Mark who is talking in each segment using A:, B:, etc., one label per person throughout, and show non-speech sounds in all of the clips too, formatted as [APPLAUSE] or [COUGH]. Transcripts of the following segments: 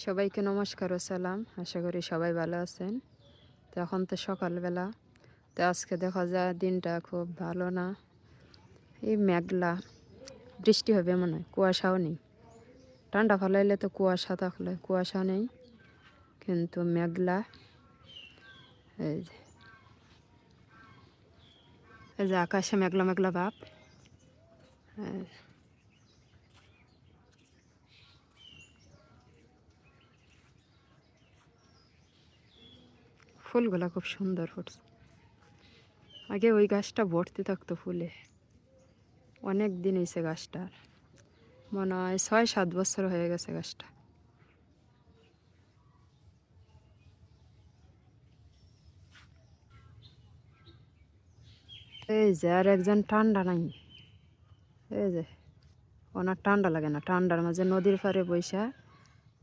A: সবাইকে নমস্কার ও সালাম। আশা করি সবাই ভালো আছেন। তো এখন তো সকালবেলা। তো আজকে দেখা যায় দিনটা খুব ভালো না। এই মেঘলা। বৃষ্টি হবে মনে হয়, কুয়াশাও নেই। ঠান্ডা ফলাইলে তো কুয়াশা থাকলে কুয়াশা নেই, কিন্তু মেঘলা। এই যে। এই যে আকাশে মেঘলা মেঘলা ভাব। ফুলগুলা খুব সুন্দর ফুটছে। আগে ওই গাছটা ভর্তি থাকতো ফুলে। অনেক দিন হয়েছে গাছটার মনে হয় ছয়, সাত বছর হয়ে গেছে গাছটা। এই যে আর একজন ঠান্ডা নাই। এই যে, ওনার ঠান্ডা লাগে না। ঠান্ডার মাঝে নদীর পাড়ে বৈশা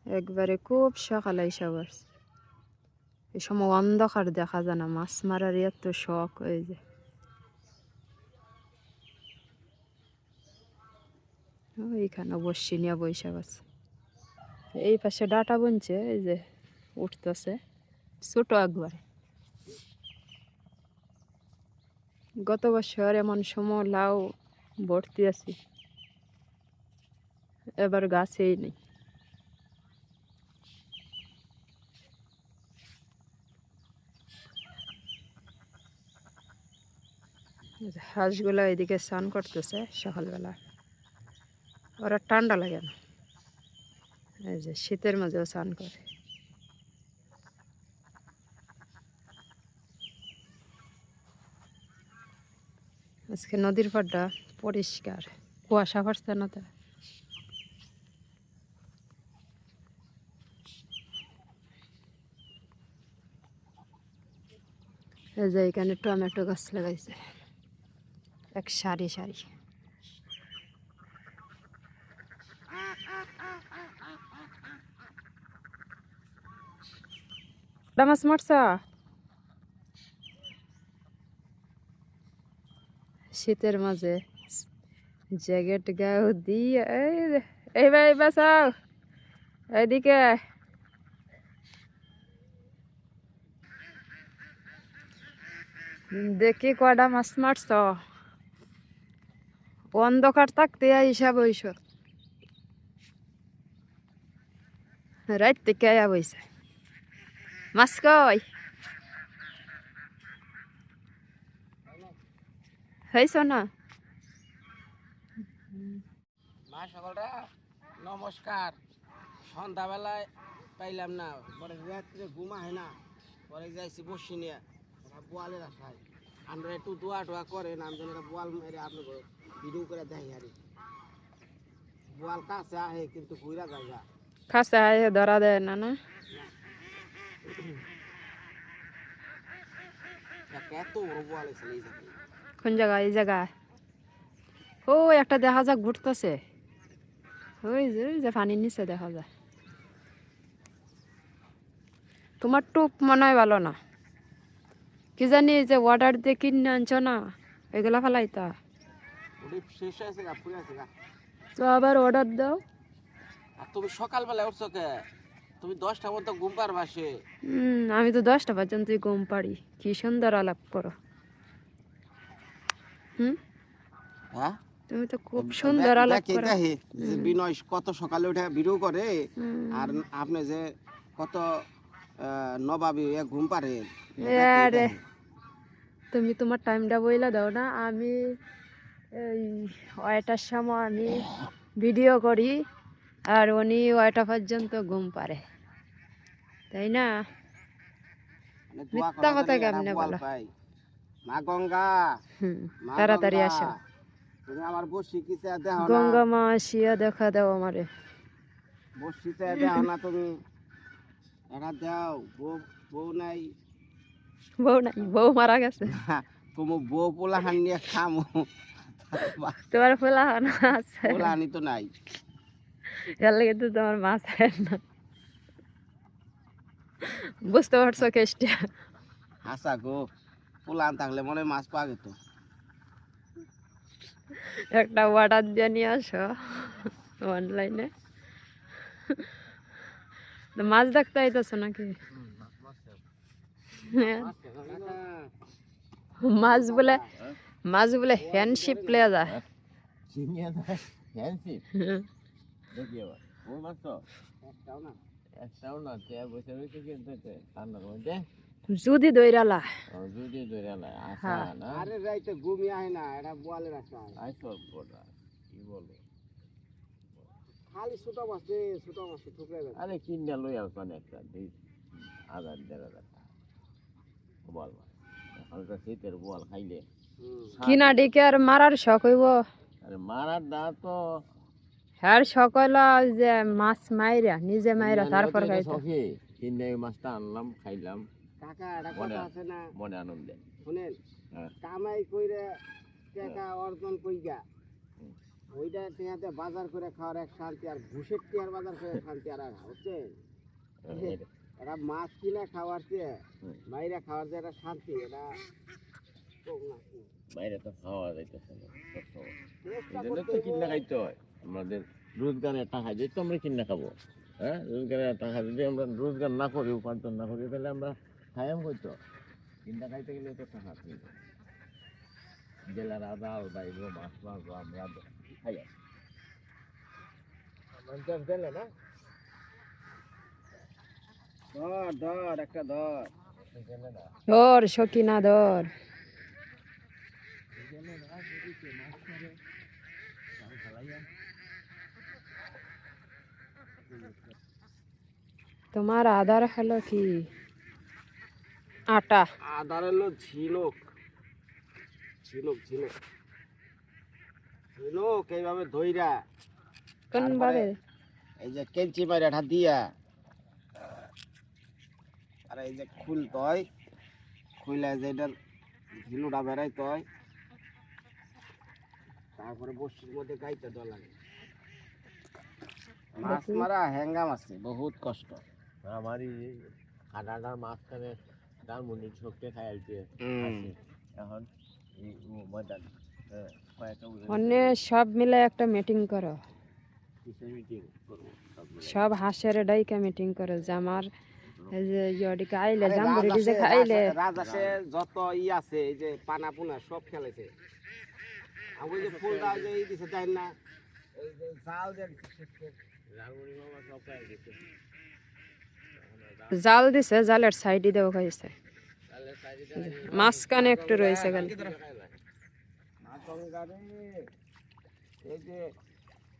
A: একবারে খুব সকালে এসে বসছে এই সময় অন্ধকার দেখা যায় না, মাছ মারার এত শখ হয়ে যায় এইখানে বসছি নিয়ে বৈশাখ আছে এই পাশে ডাটা বুনছে এই যে উঠতেছে, ছোট একবারে। গত বছর এমন সময় লাউ ভর্তি আছি, এবার গাছেই নেই। হাঁসগুলো এদিকে স্নান করতেছে সকালবেলা। ওরা ঠান্ডা লাগে না। এই যে শীতের মাঝেও স্নান করে। আজকে নদীর পাড়টা পরিষ্কার। কুয়াশা পড়ছে না তো? এই যে এখানে টমেটো গাছ লাগাইছে। এক সারি সারি মাছ মারছ শীতের মাঝে জ্যাকেট গাও দিয়ে, এই ভাই বাসাও, এইদিকে। দেখি কয়টা মাছ মারছ অন্ধকার থাকতে হিসাব হইস। রাত থেকে আয়া বইছে। মাছ কই? হয়েছ না?
B: নমস্কার। সন্ধ্যাবেলায় পাইলাম না, পরে রাত্রে ঘুমা হয় না, পরে যাইছি বসি নিয়ে বোয়ালের আশায়। আমরা একটু দোয়া টোয়া করে নাম যেন বোয়াল মেরে আপনাকে ভিডিও করে দেয় আরে বোয়াল কাছে আহে কিন্তু ঘুরা জায়গা
A: খাসা আয় ধরা দেয় না না? কোন জায়গায়? এই জায়গায়। ও একটা দেখা যাক ঘুরতেছে। ওই যে ওই যে পানির নিচে দেখা যায়। তোমার টুপ মনে হয় ভালো না। কি জানি যে অর্ডার দিয়ে কিনে আনছো না এগুলা ফেলাইতা। তো আবার অর্ডার দাও।
B: আর তুমি সকালবেলায় উঠছো কে? তুমি দশটা মতো ঘুম পারবা সে।
A: আমি তো দশটা পর্যন্তই ঘুম পারি কি সুন্দর আলাপ করো। হুম?
B: হ্যাঁ?
A: তুমি তো খুব সুন্দর আলাপ করো।
B: যে বিনয় কত সকালে উঠে ভিডিও করে আর আপনি যে কত নবাবী ঘুম পারে
A: আরে তুমি তোমার টাইমটা বইলা দাও না আমি এই ওয়টার সময় আমি ভিডিও করি আর উনি ওয়টা পর্যন্ত ঘুম পারে তাই না? মিথ্যা কথা কেমনে বলো?
B: মা গঙ্গা
A: তাড়াতাড়ি আসো।
B: আমার বসি কিসে দেখো না?
A: গঙ্গা মা আসিয়া দেখা দাও আমারে।
B: বসিতে দেখো না তুমি। একা দাও বউ বউ নাই।
A: বউ নাই বউ মারা গেছে।
B: তুমি বউ পোলা হান নিয়ে খামো। [LAUGHS]
A: তোমার ফোলা না আছে।
B: হানি তো নাই।
A: এর লাগে তো তোমার মাছ হয় না। বুঝতে পারছ কেসটা
B: হাসা গো পোলা থাকলে মনে মাছ পাওয়া যেত।
A: একটা অর্ডার দিয়ে নিয়ে আসো অনলাইনে তো মাছ দেখতে আইতেছো নাকি? মাছ বলে মাছ বলে হ্যান্ডশিপ প্লে যায়।
C: চিনিয়ে দেয় ফ্যান্সি দেখি ওই মাছ তো?
B: একটাও না।
C: একটাও না তে বসে রয়েছে কিন্তু তে। ঠান্ডার মধ্যে
A: যদি দৈরালা।
C: ও যদি ধরে না আসা
A: হ্যাঁ।
C: না?
B: আরে রাইতে ঘুমি আয় না এটা বোয়ালের আশা
C: আই সব বড়া কি বলো?
B: খালি ছোট মাছে ছোট মাছে ঠুকরে
C: আরে কিনে লই আসবান একটা দুই হাজার দেড় হাজার বল মাছ শীতের বল খাইলে।
A: কিনা ডিকে আর মারার শখ হইব
C: মারার দা তো
A: হ্যার শখ হইল যে মাছ মাইরা নিজে মাইরা তারপর খাইতে
C: কিনে মাছটা আনলাম খাইলাম
B: কাকা এটা
C: মনে
B: কথা
C: আছে।
B: আছে না
C: মনে আনন্দে
B: শুনেন
C: হ্যাঁ।
B: কামাই কইরে টাকা অর্জন কইগা ওইটা টিয়াতে বাজার করে খাওয়ার এক শান্তি আর ঘুষের টিয়ার বাজার করে শান্তি আর আর বুঝছেন এটা মাছ কিনা খাওয়ার চেয়ে। বাইরে খাওয়ার যে একটা শান্তি এটা।
C: বাইরে তো খাওয়া যাইতেছে না সবসময় তো কিনা খাইতে হয়। আমাদের রোজগারের টাকা দিয়ে তো আমরা কিনা খাব হ্যাঁ? রোজগারের টাকা যদি আমরা রোজগার না করি উপার্জন না করি তাহলে আমরা খাইয়াম করতো কিনা খাইতে গেলে তো টাকা কিনবো জেলার আদাল বাইরে মাছ মাছ আমরা খাইয়া গেলে না?
B: ধর ধর একটা ধর।
A: ধর সকিনা ধর।
C: গেলে না যদি কে মাছ মারে আমি খালাইয়া
A: তোমার আধার হলো কি? আটা।
B: আদার হলো ঝিনুক। ঝিনুক ঝিনুক। ঝিনুক এইভাবে ধইরা।
A: কোন
B: তারপরে-
A: বারে
B: এই যে কেঞ্চি মাইরাটা দিয়া। আর এই যে খুল তয় খুইলা যে এটার ঝিনুটা বেড়াই তয় তারপরে বসির মধ্যে গাইতে দেওয়া লাগে। মাছ মারা হ্যাঙ্গাম আছে বহুত কষ্ট।
C: আমার এই কাটাটার মাঝখানে তার মনির শক্তি খাই আলছে এখন ময়দান হ্যাঁ,
A: অন্য সব মিলে একটা মিটিং করো।
C: মিটিং সব
A: হাঁসের ডাইকা মিটিং করো যে আমার এই যে ইয়ডিকে আইলে জাম্বুরি খাইলে।
B: রাজহাঁসে যত ই আছে এই যে পানা পুনা সব খেলেছে ওই যে ফুলটা যে ই দিছে তাই না। এই যে জাল যে
C: রাগুনি বাবা সব খাই গেছে।
A: জাল দিছে জালের সাইডে দেওয়া
C: সাইডে
A: মাঝখানে একটু রয়েছে খালি।
B: এই যে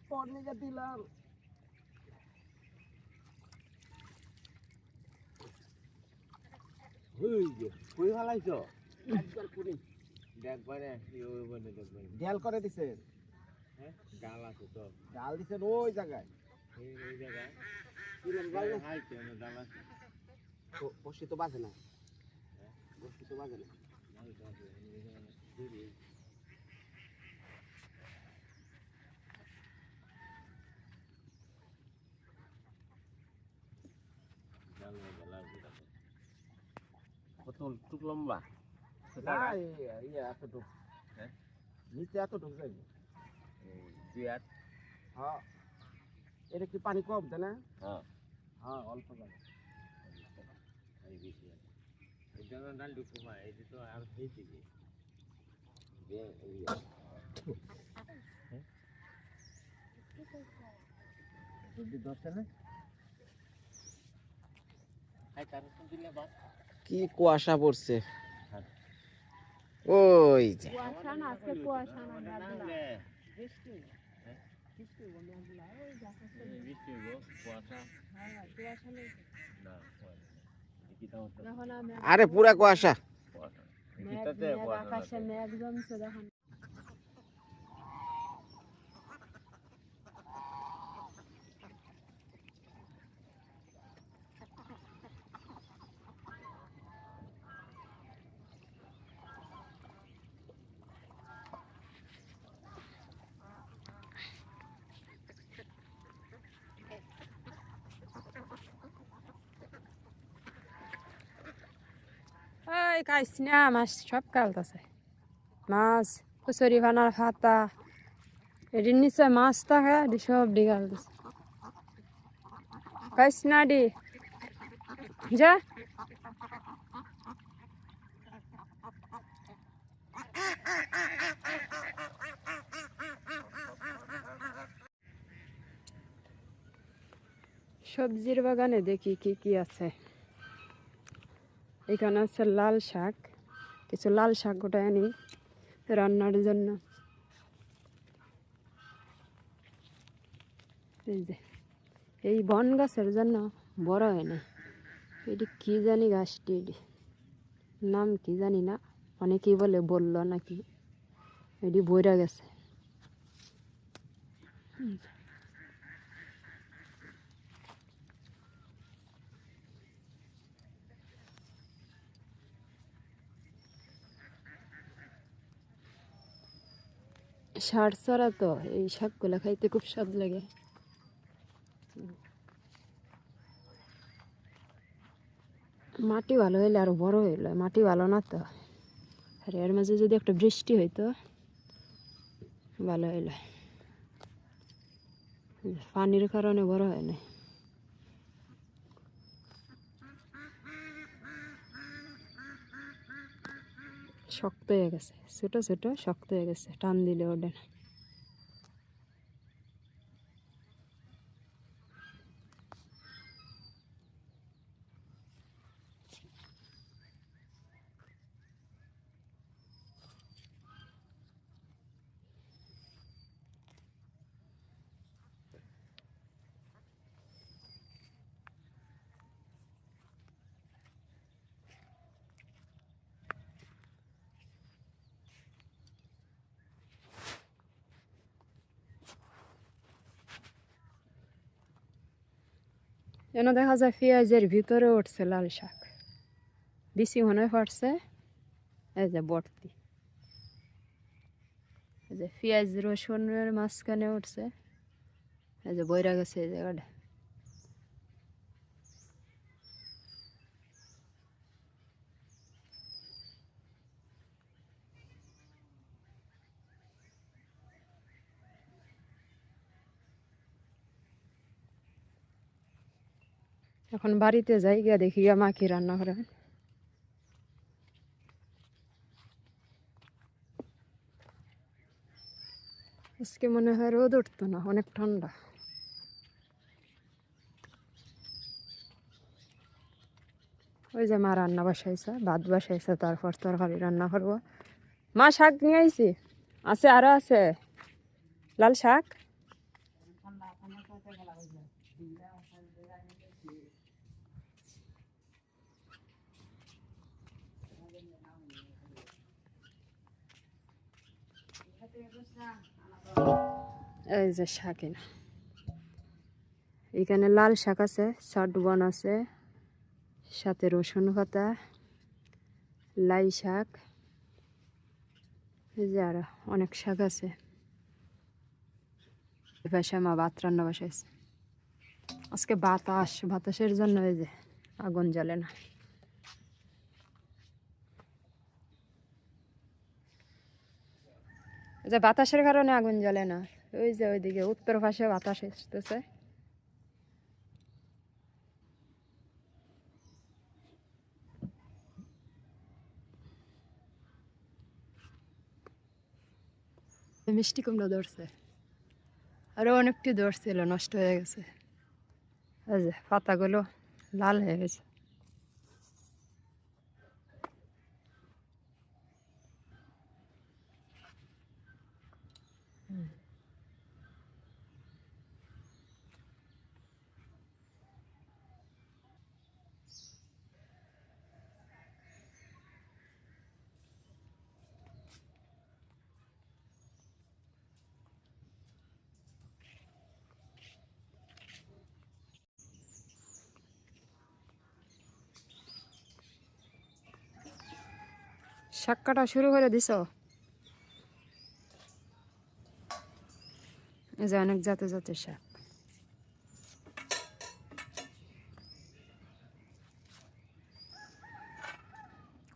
B: পর্নিকা দিলাম।
C: হুই যে
B: কুই ভালাইছো একবার কুড়ি
C: বনে
B: করে দিছে।
C: হ্যাঁ? গাল আছে তো।
B: ডাল দিছে ওই জায়গায়।
C: ওই জায়গায়। কেন গাল? আছে।
B: তো বাজে না। বসি তো বাজে না।
C: কত টুক লম্বা
B: নিচে এতটুক যাইবে
C: এই দুই হাত?
B: হ্যাঁ। এটা কি পানি কম তাই না?
C: হ্যাঁ।
B: হ্যাঁ অল্প যাবে
C: এই বেশি আছে এই জন্য ডাল ডুকুমা এই যে তো আর সেই থেকে
B: কি কুয়াশা পড়ছে। ওই যে। আরে পুরা কুয়াশা।
A: ওই খাইস না, মাছ সব কালতাছে। মাছ, কচুরি ভানার ফাতা এটির নিচে মাছ থাকে এটি সব ডিগালতেছে পাইস না ডি যা। সবজির বাগানে দেখি কি কি আছে। এখানে আছে লাল শাক, কিছু লাল শাক গোটায় আনি রান্নার জন্য। এই যে, এই বন গাছের জন্য বড় হয় না। এটি কি জানি গাছটি এটি? নাম কি জানি না, অনেকেই বলে বলল নাকি। এটি বইরা গেছে। সার ছাড়া তো এই শাকগুলো খাইতে খুব স্বাদ লাগে। মাটি ভালো হইলে আরও বড় হইল, মাটি ভালো না তো। আর এর মাঝে যদি একটা বৃষ্টি হইতো, ভালো হইল। পানির কারণে বড় হয় না শক্ত হয়ে গেছে। ছোটো ছোটো শক্ত হয়ে গেছে। টান দিলে ওঠে না। যেন দেখা যায় পেঁয়াজের ভিতরে উঠছে লাল শাক। বেশি মনে পড়ছে, এই যে বর্তি এই যে পেঁয়াজ রসুনের মাঝখানে উঠছে, এই যে বৈরা গেছে এই জায়গাটা। এখন বাড়িতে যাই, গিয়া দেখি গিয়া মা কি রান্না করে। আজকে মনে হয় রোদ উঠতো না, অনেক ঠান্ডা। ওই যে মা রান্না বসাইছে, ভাত বসাইছে, তারপর তরকারি রান্না করব। মা শাক নিয়ে আইছি। আছে, আরও আছে। লাল শাক? এই যে শাক এনে এখানে লাল শাক আছে বন আছে, সাথে রসুন পাতা, লাই শাক। এই যে আরও অনেক শাক আছে। এপাশে মা ভাত রান্না বসাইছে। আজকে বাতাস, বাতাসের জন্য এই যে আগুন জ্বলে না। যে বাতাসের কারণে আগুন জ্বলে না। ওই যে ওইদিকে, উত্তর পাশে বাতাস আসতেছে মিষ্টি কুমড়ো ধরছে। আরও অনেকটি ধরছিল, নষ্ট হয়ে গেছে। পাতাগুলো লাল হয়ে গেছে। শাক কাটা শুরু করে দিছ? এই যে অনেক জাতে জাতের শাক।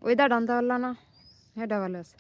A: ওইটা ডান্তা পারল না? হ্যাঁ ভালো আছে।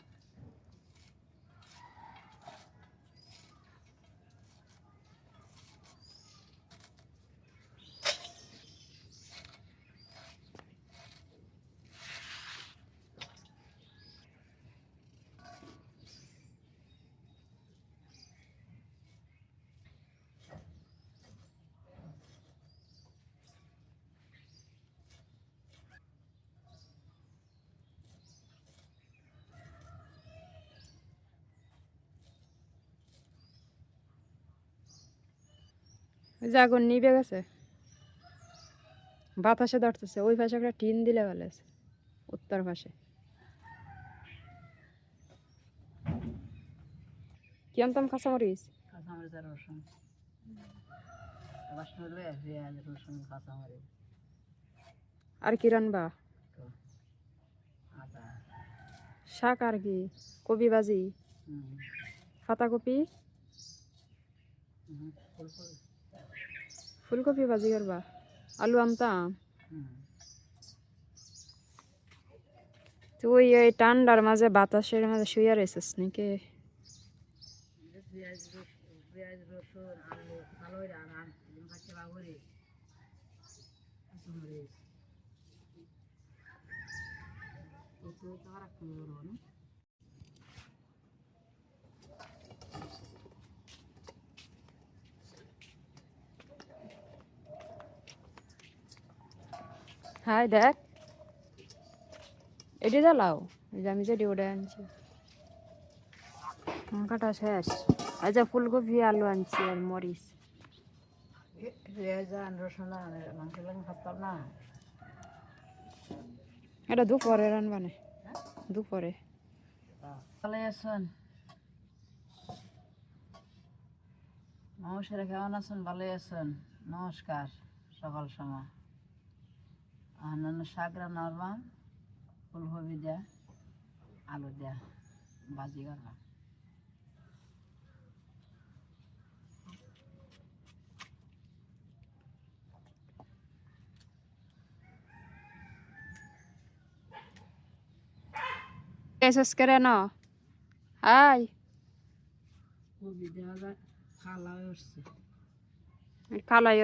A: ওই যে আগুন নিবে গেছে। বাতাসে ধরতেছে ওই পাশে একটা টিন দিলে ভালো আছে উত্তর পাশে। কি আনতাম কাঁচামরিচ?
D: কাঁচামরিচ আর রসুন রসুন কাঁচামরিচ।
A: আর কি রানবা? শাক আর কি কপি ভাজি।
D: হুম। ফুলফুল
A: ফুলকপি ভাজি করবা। আলু আনতাম তুই ওই ঠান্ডার মাঝে, বাতাসের মাঝে শুয়ে রয়েছিস নাকি?
D: পেঁয়াজ রসুন পেঁয়াজ রসুন আলু ভালো করে আর আর কাছে বাবুরে কাঁচামরিচ একটু তারা করব না
A: হাই দেখ। এটি জ্বালাও। যে আমি যেটি ওটা আনছি। কাটা শেষ। আচ্ছা ফুলকপি আলু আনছি আর মরিচ। এটা দুপুরে রানবা না দুপুরে।
D: ভালো আছেন নমস্কার কেমন আছেন? ভালো আছেন। নমস্কার। সকাল সময়। অন্যান্য শাক রান্না করলাম ফুলকপি দেয়া আলু দেয়া ভাজি করলাম
A: এসেস করে ন হাই।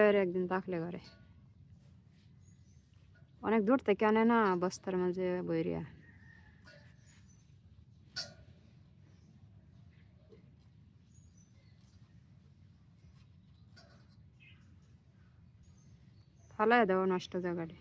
A: ওর একদিন থাকলে ঘরে। অনেক দূর থেকে আনে না বস্তার মাঝে বইরিয়া ফালাই দাও নষ্ট জায়গাটি।